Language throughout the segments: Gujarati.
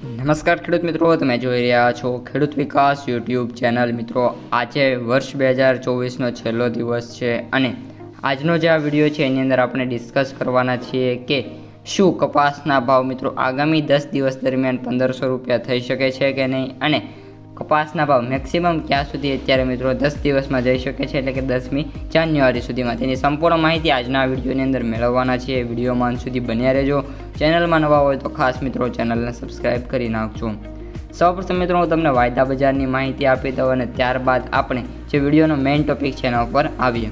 નમસ્કાર ખેડૂત મિત્રો, તમે જોઈ રહ્યા છો ખેડૂત વિકાસ યુટ્યુબ ચેનલ. મિત્રો, આજે વર્ષ બે હજાર ચોવીસનો છેલ્લો દિવસ છે અને આજનો જે આ વીડિયો છે, એની અંદર આપણે ડિસ્કસ કરવાના છીએ કે શું કપાસના ભાવ મિત્રો આગામી દસ દિવસ દરમિયાન પંદરસો રૂપિયા થઈ શકે છે કે નહીં અને કપાસના ભાવ મેક્સિમમ ક્યાં સુધી અત્યારે મિત્રો દસ દિવસમાં જઈ શકે છે એટલે કે દસમી જાન્યુઆરી સુધીમાં. તેની સંપૂર્ણ માહિતી આજના વિડીયોની અંદર મેળવવાના છે વિડીયોમાં અંત સુધી બન્યા રહેજો. ચેનલમાં નવા હોય તો ખાસ મિત્રો ચેનલને સબસ્ક્રાઈબ કરી નાખજો. સૌપ્રથમ મિત્રો હું તમને વાયદા બજારની માહિતી આપી દઉં અને ત્યારબાદ આપણે જે વિડીયોનો મેઇન ટોપિક છે એના ઉપર આવીએ.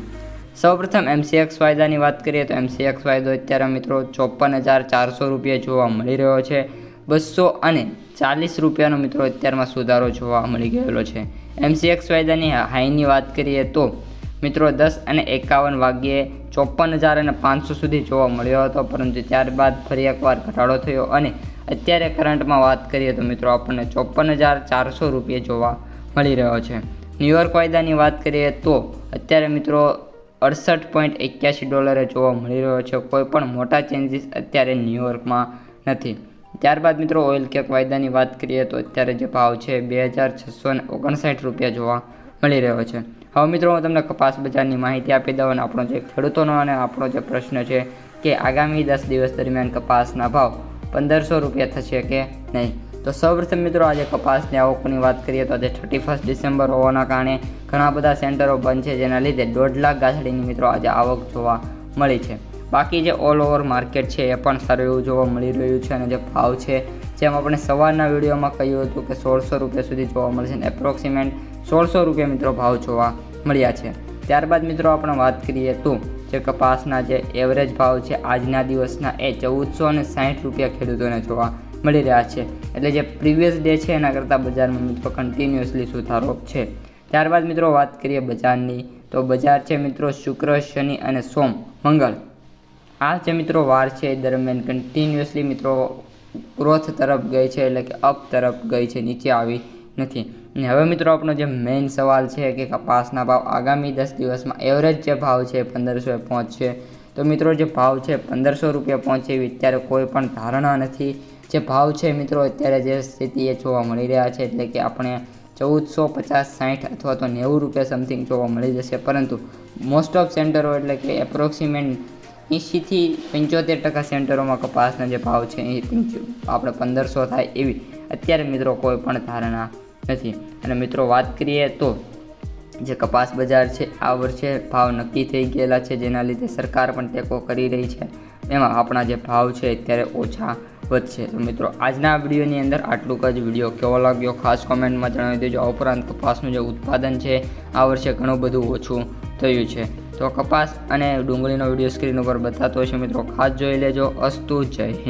સૌપ્રથમ એમસીએક્સ વાયદાની વાત કરીએ તો એમસીએક્સ વાયદો અત્યારે મિત્રો ચોપન હજાર ચારસો રૂપિયા જોવા મળી રહ્યો છે. બસો અને ચાલીસ રૂપિયાનો મિત્રો અત્યારમાં સુધારો જોવા મળી ગયેલો છે. એમસીએક્સ વાયદાની હાઈની વાત કરીએ તો મિત્રો દસ અને એકાવન વાગ્યે ચોપન હજાર અને પાંચસો સુધી જોવા મળ્યો હતો, પરંતુ ત્યારબાદ ફરી એકવાર ઘટાડો થયો અને અત્યારે કરંટમાં વાત કરીએ તો મિત્રો આપણને ચોપન હજાર ચારસો રૂપિયા જોવા મળી રહ્યો છે. ન્યુયોર્ક વાયદાની વાત કરીએ તો અત્યારે મિત્રો અડસઠ પોઈન્ટ એક્યાસી ડોલરે જોવા મળી રહ્યો છે, કોઈ પણ મોટા ચેન્જીસ અત્યારે ન્યુયોર્કમાં નથી. ત્યારબાદ મિત્રો ઓઇલ કેક વાયદાની વાત કરીએ તો અત્યારે જે ભાવ છે બે હજાર છસો ને ઓગણસાઠ રૂપિયા જોવા મળી રહ્યો છે. હવે મિત્રો હું તમને કપાસ બજારની માહિતી આપી દઉં અને આપણો જે ખેડૂતોનો અને આપણો જે પ્રશ્ન છે કે આગામી દસ દિવસ દરમિયાન કપાસના ભાવ પંદરસો રૂપિયા થશે કે નહીં? તો સૌપ્રથમ મિત્રો આજે કપાસની આવકોની વાત કરીએ તો આજે થર્ટી ફર્સ્ટ ડિસેમ્બર હોવાના કારણે ઘણા બધા સેન્ટરો બંધ છે, જેના લીધે દોઢ લાખ ગાંસડીની મિત્રો આજે આવક જોવા મળી છે. બાકી જે ઓલ ઓવર માર્કેટ છે એ પણ સારું એવું જોવા મળી રહ્યું છે અને જે ભાવ છે, જેમ આપણે સવારના વિડીયોમાં કહ્યું હતું કે સોળસો રૂપિયા સુધી જોવા મળશે અને એપ્રોક્સિમેટ સોળસો રૂપિયા મિત્રો ભાવ જોવા મળ્યા છે. ત્યારબાદ મિત્રો આપણે વાત કરીએ તો જે કપાસના જે એવરેજ ભાવ છે, આજના દિવસના એ ચૌદસો અને સાઠ રૂપિયા ખેડૂતોને જોવા મળી રહ્યા છે. એટલે જે પ્રીવિયસ ડે છે એના કરતાં બજારમાં મિત્રો કન્ટિન્યુઅસલી સુધારો છે. ત્યારબાદ મિત્રો વાત કરીએ બજારની, તો બજાર છે મિત્રો શુક્ર, શનિ અને સોમ, મંગળ. આ જે મિત્રો વાર છે એ દરમિયાન કન્ટિન્યુઅસલી મિત્રો ગ્રોથ તરફ ગઈ છે એટલે કે અપ તરફ ગઈ છે, નીચે આવી નથી. અને હવે મિત્રો આપણો જે મેઇન સવાલ છે કે કપાસના ભાવ આગામી દસ દિવસમાં એવરેજ જે ભાવ છે પંદરસો એ પહોંચશે. તો મિત્રો જે ભાવ છે પંદરસો રૂપિયા પહોંચે એવી અત્યારે કોઈ પણ ધારણા નથી. જે ભાવ છે મિત્રો અત્યારે જે સ્થિતિ એ જોવા મળી રહ્યા છે એટલે કે આપણે ચૌદસો પચાસ સાઠ અથવા તો નેવું રૂપિયા સમથિંગ જોવા મળી જશે. પરંતુ મોસ્ટ ઓફ સેન્ટરો એટલે કે એપ્રોક્સિમેટ એંશીથી પંચોતેર ટકા સેન્ટરોમાં કપાસના જે ભાવ છે એ આપણે પંદરસો થાય એવી અત્યારે મિત્રો કોઈ પણ ધારણા નથી. અને મિત્રો વાત કરીએ તો જે કપાસ બજાર છે, આ વર્ષે ભાવ નક્કી થઈ ગયેલા છે, જેના લીધે સરકાર પણ ટેકો કરી રહી છે. એમાં આપણા જે ભાવ છે અત્યારે ઓછા વધશે. તો મિત્રો, આજના વિડીયોની અંદર આટલું જ. વીડિયો કેવો લાગ્યો? ખાસ કોમેન્ટમાં જણાવી દેજો. આ ઉપરાંત કપાસનું જે ઉત્પાદન છે, આ વર્ષે ઘણું બધું ઓછું થયું છે. તો કપાસ અને ડુંગળીનો વીડિયો સ્ક્રીન ઉપર બતાતો હશે મિત્રો. ખાસ જોઈ લેજો. અસ્તુ જય